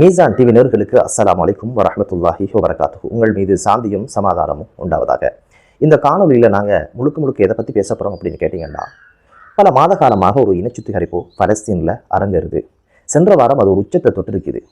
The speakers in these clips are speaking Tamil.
மீசான் டிவி நேர்களுக்கு அஸ்ஸலாமு அலைக்கும் வரஹ்மத்துல்லாஹி வரகாத்து உங்கள் மீது சாந்தியும் சமாதானமும் உண்டாவதாக. இந்த காணொலியில் நாங்கள் முழுக்க முழுக்க எதை பற்றி பேச போகிறோம் அப்படின்னு கேட்டிங்கன்னா பல மாத காலமாக ஒரு இனச்சுத்திகரிப்பு பலஸ்தீனில் அரங்கேறுது. சென்ற வாரம் அது ஒரு உச்சத்தை தொட்டிருக்குது.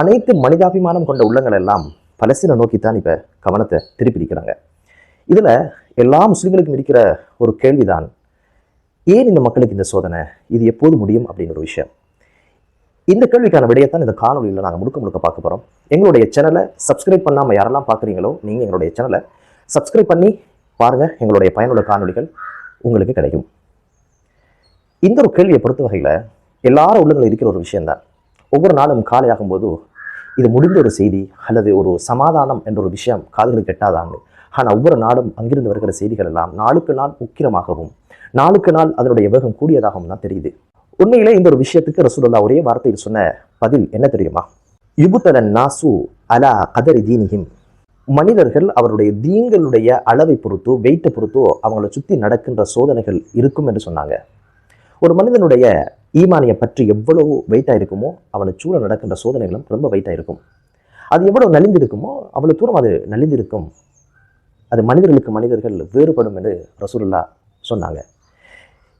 அனைத்து மனிதாபிமானம் கொண்ட உள்ளங்கள் எல்லாம் பலஸ்தீனை நோக்கித்தான் இப்போ கவனத்தை திருப்பிடிக்கிறாங்க. இதில் எல்லா முஸ்லீம்களுக்கும் இருக்கிற ஒரு கேள்விதான் ஏன் இந்த மக்களுக்கு இந்த சோதனை? இது எப்போது முடியும் அப்படிங்கிற ஒரு விஷயம். இந்த கேள்விக்கான விடையத்தான் இந்த காணொலியில் நாங்கள் முழுக்க முழுக்க பார்க்க போகிறோம் எங்களுடைய சேனலை சப்ஸ்கிரைப் பண்ணாமல் யாரெல்லாம் பார்க்குறீங்களோ நீங்கள் எங்களுடைய சேனலை சப்ஸ்கிரைப் பண்ணி பாருங்கள் எங்களுடைய பயனுள்ள காணொளிகள் உங்களுக்கு கிடைக்கும். இந்த ஒரு கேள்வியை பொறுத்த வகையில் எல்லாரும் உள்ளங்களில் இருக்கிற ஒரு விஷயந்தான் ஒவ்வொரு நாளும் காலை ஆகும்போது இது முடிந்த ஒரு செய்தி அல்லது ஒரு சமாதானம் என்ற ஒரு விஷயம் காதுகளுக்கு எட்டாதான்னு ஆனால் ஒவ்வொரு நாளும் அங்கிருந்து வருகிற செய்திகள் எல்லாம் நாளுக்கு நாள் உக்கிரமாகவும் நாளுக்கு நாள் அதனுடைய வேகம் கூடியதாகவும் தான் தெரியுது. உண்மையிலே இந்த ஒரு விஷயத்துக்கு ரசூலுல்லா ஒரே வார்த்தையில் சொன்ன பதில் என்ன தெரியுமா? யுபுத்தலன் நாசு அலா கதரி தீனிஹிம். மனிதர்கள் அவருடைய தீங்களுடைய அளவை பொறுத்தோ வெயிட்டை பொறுத்தோ அவங்கள சுற்றி நடக்கின்ற சோதனைகள் இருக்கும் என்று சொன்னாங்க. ஒரு மனிதனுடைய ஈமானியை பற்றி எவ்வளவு வெயிட்டாக இருக்குமோ அவனை சூழ நடக்கின்ற சோதனைகளும் ரொம்ப வெயிட்டாக இருக்கும். அது எவ்வளவு நலிந்திருக்குமோ அவ்வளவு தூரம் அது நலிந்திருக்கும். அது மனிதர்களுக்கு மனிதர்கள் வேறுபடும் என்று ரசூலுல்லா சொன்னாங்க.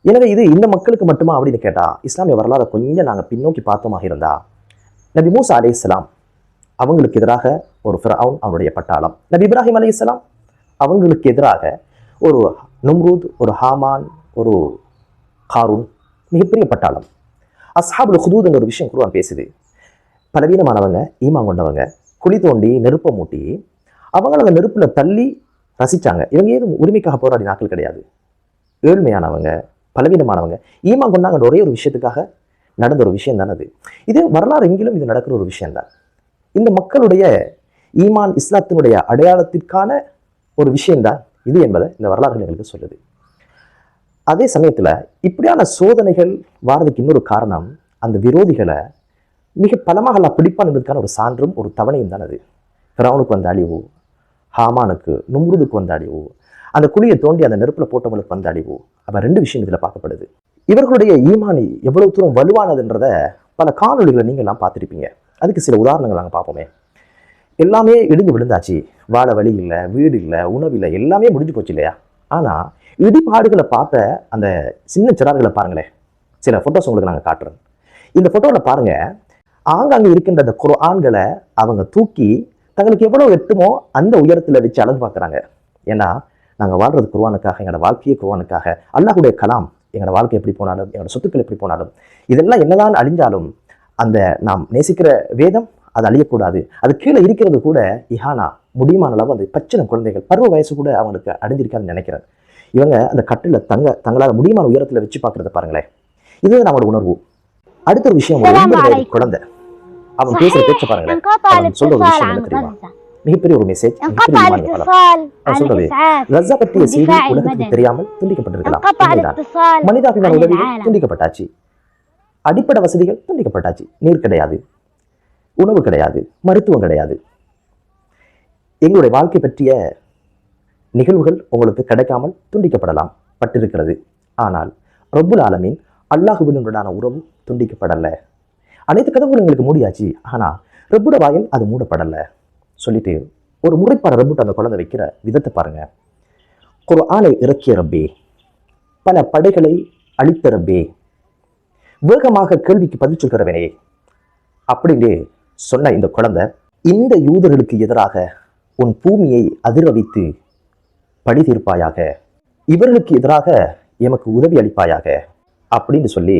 எனவே இது இந்த மக்களுக்கு மட்டுமா அப்படின்னு கேட்டால் இஸ்லாமிய வரலாறை கொஞ்சம் நாங்கள் பின்னோக்கி பார்த்தோமாக இருந்தா நபி மூசா அலி இஸ்லாம் அவங்களுக்கு எதிராக ஒரு ஃபிரவுன் அவருடைய பட்டாளம். நபி இப்ராஹிம் அலி இஸ்லாம் அவங்களுக்கு எதிராக ஒரு நும்ரூத் ஒரு ஹாமான் ஒரு ஹாரூன் மிகப்பெரிய பட்டாளம். அஸ்ஹாபுல் ஹுதூதுங்கிற ஒரு விஷயம் குருவான் பேசுது. பலவீனமானவங்க ஈமான் கொண்டவங்க குழி தோண்டி நெருப்பை மூட்டி அவங்கள அந்த நெருப்பில் தள்ளி ரசிச்சாங்க. இவங்க ஏதும் உரிமைக்காக போராடி நாட்கள் கிடையாது. ஏழ்மையானவங்க பலவீனமானவங்க. ஈமான் கொண்டாங்கன்ற ஒரே ஒரு விஷயத்துக்காக நடந்த ஒரு விஷயம் தான் அது. இது வரலாறு எங்கிலும் இது நடக்கிற ஒரு விஷயம்தான். இந்த மக்களுடைய ஈமான் இஸ்லாத்தினுடைய அடையாளத்திற்கான ஒரு விஷயம்தான் இது என்பதை இந்த வரலாறு எங்களுக்கு சொல்லுது. அதே சமயத்தில் இப்படியான சோதனைகள் வாரதுக்கு இன்னொரு காரணம் அந்த விரோதிகளை மிக பலமாக அல்ல பிடிப்பான் என்பதற்கான ஒரு சான்றும் ஒரு தவணையும் தான் அது. ஃபிரௌனுக்கு வந்த அழிவு ஹாமானுக்கு நும்ருதுக்கு வந்த அழிவு அந்த குழியை தோண்டி அந்த நெருப்பில் போட்டவங்களுக்கு வந்த அழிவு. அப்போ ரெண்டு விஷயம் இதில் பார்க்கப்படுது. இவர்களுடைய ஈமானி எவ்வளவு தூரம் வலுவானதுன்றத பல காணொளிகளை நீங்கள்லாம் பார்த்துருப்பீங்க. அதுக்கு சில உதாரணங்கள் நாங்கள் பார்ப்போமே. எல்லாமே இடிஞ்சு விழுந்தாச்சு. வாழ வழி இல்லை வீடு இல்லை உணவு இல்லை எல்லாமே முடிஞ்சு போச்சு இல்லையா? ஆனால் இடிபாடுகளை பார்த்த அந்த சின்ன சிறார்களை பாருங்களேன். சில ஃபோட்டோஸ் உங்களுக்கு நாங்கள் காட்டுறோம் இந்த ஃபோட்டோவில் பாருங்க. ஆங்காங்கே இருக்கின்ற அந்த குர்ஆன்களை அவங்க தூக்கி தங்களுக்கு எவ்வளோ எட்டுமோ அந்த உயரத்தில் வச்சு அழகு பார்க்குறாங்க. ஏன்னா நாங்கள் வாழ்றது குருவானுக்காக எங்களோட வாழ்க்கையே குருவானுக்காக அல்லாஹுடைய கலாம் எங்களோட வாழ்க்கை எப்படி போனாலும் எங்களோட சொத்துக்கள் எப்படி போனாலும் இதெல்லாம் என்னதான் அழிஞ்சாலும் அந்த நாம் நேசிக்கிற வேதம் அது அழியக்கூடாது. அது கீழே இருக்கிறது கூட இஹானா முடியுமான அளவு அந்த பச்சின குழந்தைகள் பருவ வயசு கூட அவங்களுக்கு அடைஞ்சிருக்காதுன்னு நினைக்கிறேன் இவங்க அந்த கட்டில் தங்க தங்களால் முடியுமான உயரத்தில் வச்சு பார்க்குறத பாருங்களேன். இது நம்மளோட உணர்வு. அடுத்த ஒரு விஷயம் குழந்தை. அவன் பேசுகிற பேச்ச பாருங்களேன். அவன் சொல்கிற விஷயம் என்ன தெரியுமா? மிகப்பெரிய ஒரு மெசேஜ் ரஸ்ஸா பற்றிய செய்தி உலகத்துக்கு தெரியாமல் துண்டிக்கப்பட்டிருக்கலாம் மனிதாபிமான உதவிகள் துண்டிக்கப்பட்டாச்சு. அடிப்படை வசதிகள் துண்டிக்கப்பட்டாச்சு. நீர் கிடையாது. உணவு கிடையாது. மருத்துவம் கிடையாது. எங்களுடைய வாழ்க்கை பற்றிய நிகழ்வுகள் உங்களுக்கு கிடைக்காமல் துண்டிக்கப்படலாம். பட்டிருக்கிறது. ஆனால் ரொப்புல் ஆலமீன் அல்லாஹுவினுடனான உறவு துண்டிக்கப்படலை. அனைத்து கதவுகள் எங்களுக்கு மூடியாச்சு. ஆனால் ரப்புட வாயில் அது மூடப்படலை. சொல்லிட்டு ஒரு முறைப்பான ரபுட் அந்த குழந்தை வைக்கிற விதத்தை பாருங்க. ஒரு ஆளை இறக்கிய ரப்பே பல படைகளை அழித்த ரப்பே வேகமாக கேள்விக்கு பதில் சொல்கிறவனே அப்படின்னு சொன்ன இந்த குழந்தை இந்த யூதர்களுக்கு எதிராக உன் பூமியை அதிர வைத்து பழி தீர்ப்பாயாக இவர்களுக்கு எதிராக எமக்கு உதவி அளிப்பாயாக அப்படின்னு சொல்லி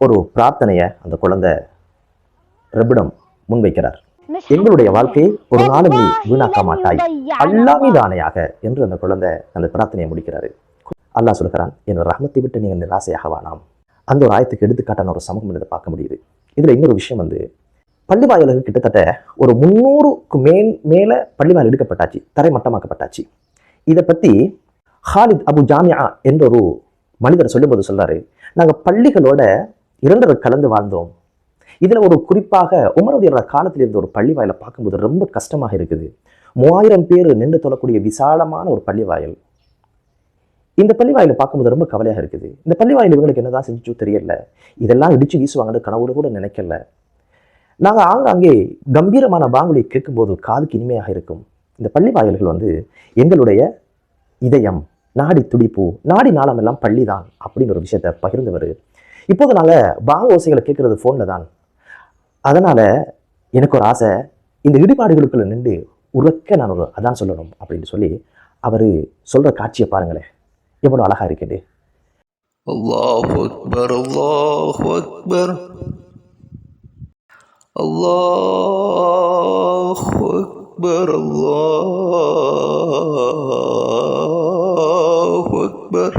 ஒரு பிரார்த்தனையை அந்த குழந்தை ரப்பிடம் முன்வைக்கிறார். எங்களுடைய வாழ்க்கையை ஒரு நாளும் நீ வீணாக்க மாட்டாய். அல்லாமே தானையாக என்று அந்த குழந்தை அந்த பிரார்த்தனையை முடிக்கிறாரு. அல்லாஹ் சொல்கிறான் என்னோட ரஹமத்தை விட்டு நீங்கள் நிராசையாக வானாம் அந்த ஒரு ஆயத்துக்கு எடுத்துக்காட்டான ஒரு சமூகம் இதை பார்க்க முடியுது. இதில் இன்னொரு விஷயம் வந்து பள்ளிவாயலுக்கு கிட்டத்தட்ட ஒரு முந்நூறுக்கு மேல் மேலே பள்ளிவாயல் எடுக்கப்பட்டாச்சு தரைமட்டமாக்கப்பட்டாச்சு. இதை பற்றி ஹாலித் அபு ஜாமியா என்ற ஒரு மனிதர் சொல்லும்போது சொல்கிறாரு நாங்கள் பள்ளிகளோட இரண்டரை கலந்து வாழ்ந்தோம். இதுல ஒரு குறிப்பாக உமரதியோட காலத்தில் இருந்த ஒரு பள்ளி வாயிலை பார்க்கும்போது ரொம்ப கஷ்டமாக இருக்குது. மூவாயிரம் பேர் நின்று தொழக்கூடிய விசாலமான ஒரு பள்ளி வாயில் இந்த பள்ளி வாயிலை பார்க்கும்போது ரொம்ப கவலையாக இருக்குது. இந்த பள்ளி வாயில் இவங்களுக்கு என்னதான் செஞ்சு தெரியல. இதெல்லாம் இடிச்சு வீசுவாங்கன்னு கனவுல கூட நினைக்கல. நாங்கள் ஆங்காங்கே கம்பீரமான பாங்குலி கேட்கும்போது காதுக்கு இனிமையாக இருக்கும். இந்த பள்ளி வாயில்கள் வந்து எங்களுடைய இதயம் நாடி துடிப்பு நாடி நாளமெல்லாம் பள்ளி தான் அப்படின்னு ஒரு விஷயத்தை பகிர்ந்தவர். இப்போது நாங்கள் பாங்க ஓசைகளை கேட்குறது ஃபோனில் தான். அதனால் எனக்கு ஒரு ஆசை இந்த இடிபாடுகளுக்குள்ளே நின்று உறக்க நான் ஒரு அதான் சொல்லணும் அப்படின்னு சொல்லி அவர் சொல்கிற காட்சியை பாருங்களேன். எவ்வளோ அழகாக இருக்குது. அல்லாஹ் அக்பர் அல்லாஹ் அக்பர். அல்லாஹ் அக்பர் அல்லாஹ் அக்பர்.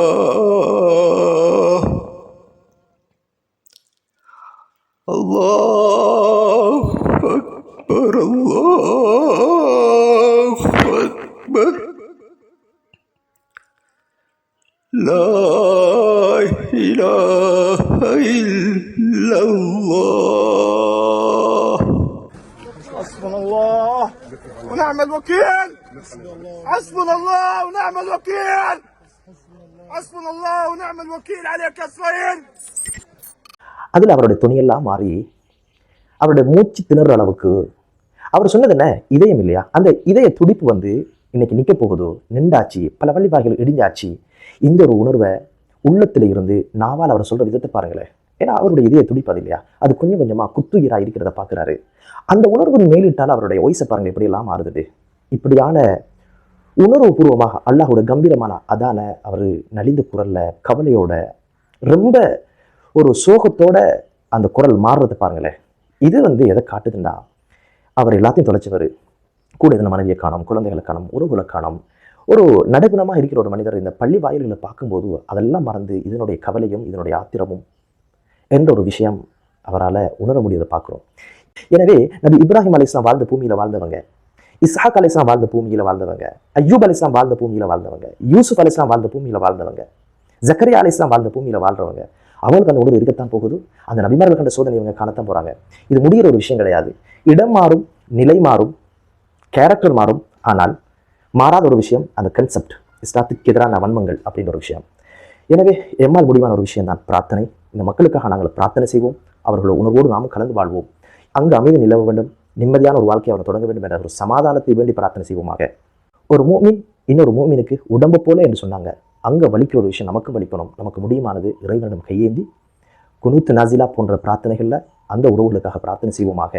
إله إلا الله حسبنا الله ونعم الوكيل حسبنا الله ونعم الوكيل حسبنا الله ونعم الوكيل عليك يا اسرائيل அதில் அவருடைய துணியெல்லாம் மாறி அவருடைய மூச்சு திணற அளவுக்கு அவர் சொன்னது என்ன இதயம் இல்லையா அந்த இதய துடிப்பு வந்து இன்னைக்கு நிற்க போகுதோ நின்றாச்சு பல வழிவாய்கள் இடிஞ்சாச்சு இந்த ஒரு உணர்வை உள்ளத்துல இருந்து நாவால் அவர் சொல்ற விதத்தை பாருங்களேன். ஏன்னா அவருடைய இதய துடிப்பது இல்லையா? அது கொஞ்சம் கொஞ்சமா குத்துயிரா இருக்கிறத பார்க்குறாரு. அந்த உணர்வு மேலிட்டால் அவருடைய வயசை பாருங்க எப்படியெல்லாம் மாறுது இப்படியான உணர்வு பூர்வமாக அல்லாஹோட கம்பீரமான அதான அவர் நலிந்த குரல்ல கவலையோட ரொம்ப ஒரு சோகத்தோட அந்த குரல் மாறுறதை பாருங்களேன். இது வந்து எதை காட்டுதுன்னா அவர் எல்லாத்தையும் தொலைச்சவர். கூட இருந்த மனைவியை காணும் குழந்தைகளை காணும் உறவுகளை காணும் ஒரு நடுகுணமாக இருக்கிற ஒரு மனிதர் இந்த பள்ளி வாயில்களை பார்க்கும்போது அதெல்லாம் மறந்து இதனுடைய கவலையும் இதனுடைய ஆத்திரமும் என்ற ஒரு விஷயம் அவரால் உணர முடியதை பார்க்குறோம். எனவே நபி இப்ராஹிம் அலிஸ்லாம் வாழ்ந்த பூமியில் வாழ்ந்தவங்க இஸ்ஹாக் அலிஸ்லாம் வாழ்ந்த பூமியில் வாழ்ந்தவங்க அய்யூப் அலிஸ்லாம் வாழ்ந்த பூமியில் வாழ்ந்தவங்க யூசுப் அலிஸ்லாம் வாழ்ந்த பூமியில் வாழ்ந்தவங்க ஜக்கரியா அலிஸ்லாம் வாழ்ந்த பூமியில் வாழ்றவங்க அவங்களுக்கு அந்த உணர்வு இருக்கத்தான் போகுது. அந்த நபிமார்கள் கண்ட சோதனை இவங்க காணத்தான் போகிறாங்க இது முடிகிற ஒரு விஷயம் கிடையாது. இடம் மாறும் நிலை மாறும் கேரக்டர் மாறும். ஆனால் மாறாத ஒரு விஷயம் அந்த கன்செப்ட் இஸ்லாத்துக்கு எதிரான வன்மங்கள் அப்படின்ற ஒரு விஷயம். எனவே எம்மால் முடிவான ஒரு விஷயம் தான் பிரார்த்தனை. இந்த மக்களுக்காக நாங்கள் பிரார்த்தனை செய்வோம். அவர்களோட உணர்வோடு நாமும் கலந்து வாழ்வோம். அங்கு அமைதி நிலவ வேண்டும். நிம்மதியான ஒரு வாழ்க்கையை அவர் தொடங்க வேண்டும் என்ற ஒரு சமாதானத்தை வேண்டி பிரார்த்தனை செய்வோமாக. ஒரு மூமின் இன்னொரு மூமினுக்கு உடம்பு போல என்று சொன்னாங்க. அங்கே வலிக்கிற ஒரு விஷயம் நமக்கு வலிக்கணும். நமக்கு முடியுமானது? இறைவனிடம் கையேந்தி குனூத்து நாசிலா போன்ற பிரார்த்தனைகளில் அந்த உறவுகளுக்காக பிரார்த்தனை செய்வோமாக.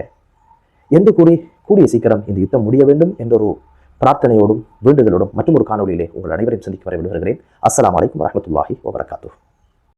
என்று கூறி கூடிய சீக்கிரம் இந்த யுத்தம் முடிய வேண்டும் என்ற ஒரு பிரார்த்தனையோடும் வேண்டுதலோடும் மற்றும் ஒரு காணொலியிலே உங்கள் அனைவரையும் சந்திக்க வர விடுகிறேன் அஸ்லாம் வலைக்கம் வரமத்துல்லாஹி வபரகாத்துஹ்.